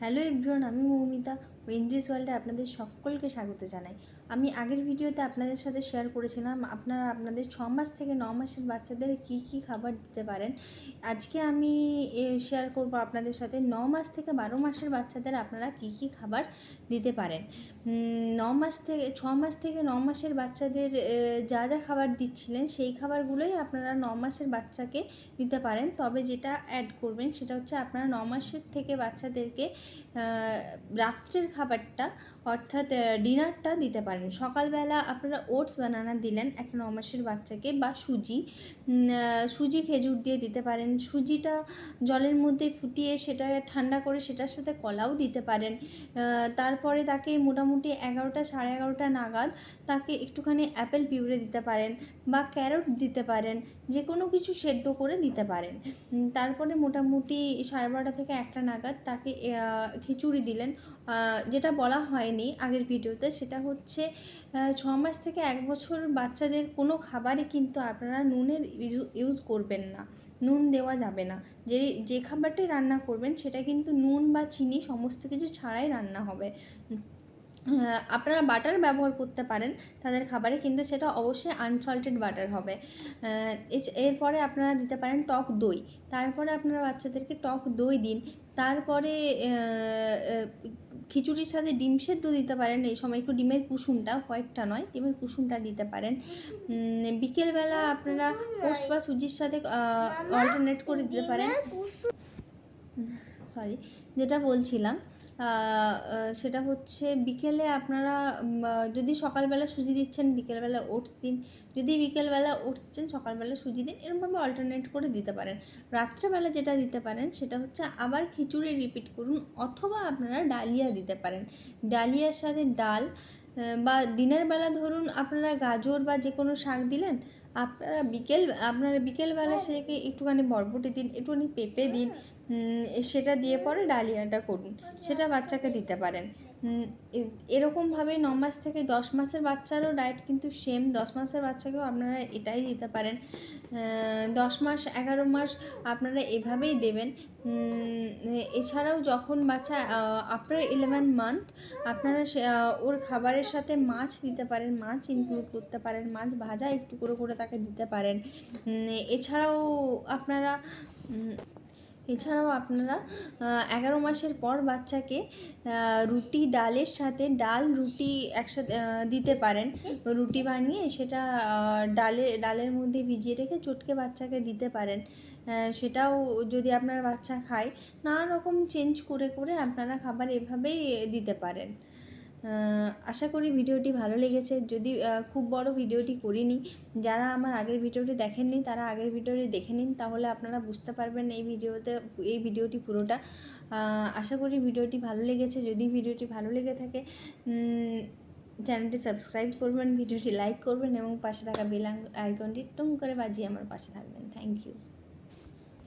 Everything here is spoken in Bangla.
হ্যালো এভরিওয়ান আমি মৌমিতা। উইন্ড্রিজ ওয়ার্ল্ডে আপনাদের সকলকে স্বাগত জানাই। আমি আগের ভিডিওতে আপনাদের সাথে শেয়ার করেছিলাম, আপনারা আপনাদের ছ মাস থেকে ন মাসের বাচ্চাদের কি কি খাবার দিতে পারেন? আজকে আমি শেয়ার করব আপনাদের সাথে ন মাস থেকে বারো মাসের বাচ্চাদের আপনারা কি কি খাবার দিতে পারেন? ন মাস থেকে, ছ মাস থেকে ন মাসের বাচ্চাদের যা যা খাবার দিচ্ছিলেন সেই খাবারগুলোই আপনারা ন মাসের বাচ্চাকে দিতে পারেন। তবে যেটা অ্যাড করবেন সেটা হচ্ছে আপনারা ন মাসের থেকে বাচ্চাদেরকে রাত্রের খাবারটা অর্থাৎ ডিনারটা দিতে পারেন। সকালবেলা আপনারা ওটস বানানা দিলেন একটা ন মাসের বাচ্চাকে বা সুজি। সুজি খেজুর দিয়ে দিতে পারেন। সুজিটা জলের মধ্যে ফুটিয়ে সেটা ঠান্ডা করে সেটার সাথে কলাও দিতে পারেন। তারপরে তাকে মোটামুটি এগারোটা সাড়ে এগারোটা নাগাদ তাকে একটুখানি অ্যাপেল পিউরে দিতে পারেন বা ক্যারট দিতে পারেন। যে কোনো কিছু সেদ্ধ করে দিতে পারেন। তারপরে মোটামুটি সাড়ে বারোটা থেকে একটা নাগাদ তাকে খিচুড়ি দিলেন। যেটা বলা হয়নি আগের ভিডিওতে, সেটা হচ্ছে ছ মাস থেকে এক বছর বাচ্চাদের কোনো খাবারই কিন্তু আপনারা নুনের ইউজ করবেন না, নুন দেওয়া যাবে না। যে যে খাবারটাই রান্না করবেন, সেটা কিন্তু নুন বা চিনি সমস্ত কিছু ছাড়াই রান্না হবে। আপনারা বাটার ব্যবহার করতে পারেন তাদের খাবারে কিন্তু সেটা অবশ্যই আনসল্টেড বাটার হবে। এরপরে আপনারা দিতে পারেন টক দই। তারপরে আপনারা বাচ্চাদেরকে টক দই দিন। তারপরে খিচুড়ির সাথে ডিম সেদ্ধ দিতে পারেন। এই সময় একটু ডিমের কুসুমটা হোয়াইটটা নয় ডিমের কুসুমটা দিতে পারেন। বিকেলবেলা আপনারা ওটস বা সুজির সাথে অল্টারনেট করে দিতে পারেন। সরি যেটা বলছিলাম সেটা হচ্ছে বিকেলে আপনারা যদি সকালবেলা সুজি দিচ্ছেন বিকেলবেলা ওটস দিন। যদি বিকেলবেলা ওটস দিচ্ছেন সকালবেলা সুজি দিন এরকমভাবে অল্টারনেট করে দিতে পারেন। রাত্রেবেলা যেটা দিতে পারেন সেটা হচ্ছে আবার খিচুড়ি রিপিট করুন অথবা আপনারা ডালিয়া দিতে পারেন। ডালিয়ার সাথে ডাল বা দিনের বেলা ধরুন আপনারা গাজর বা যে কোনো শাক দিলেন আপনারা বিকেল আপনারা বিকেলবেলা সেটাকে একটুখানি বরবটি দিন একটুখানি পেঁপে দিন সেটা দিয়ে পরে ডালিয়াটা করুন। সেটা বাচ্চাকে দিতে পারেন। এরকমভাবে ন মাস থেকে দশ মাসের বাচ্চারও ডায়েট কিন্তু সেম দশ মাসের বাচ্চাকেও আপনারা এটাই দিতে পারেন। দশ মাস, এগারো মাস আপনারা এভাবেই দেবেন। এছাড়াও যখন বাচ্চা আফটার ইলেভেন মান্থ আপনারা ওর খাবারের সাথে মাছ দিতে পারেন, মাছ ইনক্লুড করতে পারেন, মাছ ভাজা একটু করে করে তাকে দিতে পারেন। এছাড়াও আপনারা এছাড়াও আপনারা এগারো মাসের পর বাচ্চাকে রুটি ডালের সাথে ডাল, রুটি একসাথে দিতে পারেন। রুটি বানিয়ে সেটা ডালে, ডালের মধ্যে ভিজিয়ে রেখে চটকে বাচ্চাকে দিতে পারেন। সেটাও যদি আপনার বাচ্চা খায় নানা রকম চেঞ্জ করে করে আপনারা খাবার এভাবেই দিতে পারেন। আশা করি ভিডিওটি ভালো লেগেছে। যদি খুব বড় ভিডিওটি করিনি, যারা আমার আগের ভিডিওটি দেখেননি, তারা আগের ভিডিওটি দেখে নিন, তাহলে আপনারা বুঝতে পারবেন এই ভিডিওতে, এই ভিডিওটি পুরোটা। আশা করি ভিডিওটি ভালো লেগেছে। যদি ভিডিওটি ভালো লেগে থাকে চ্যানেলটি সাবস্ক্রাইব করবেন, ভিডিওটি লাইক করবেন এবং পাশে থাকা বেল আইকনটি টুং করে বাজিয়ে আমার পাশে থাকবেন। Thank you.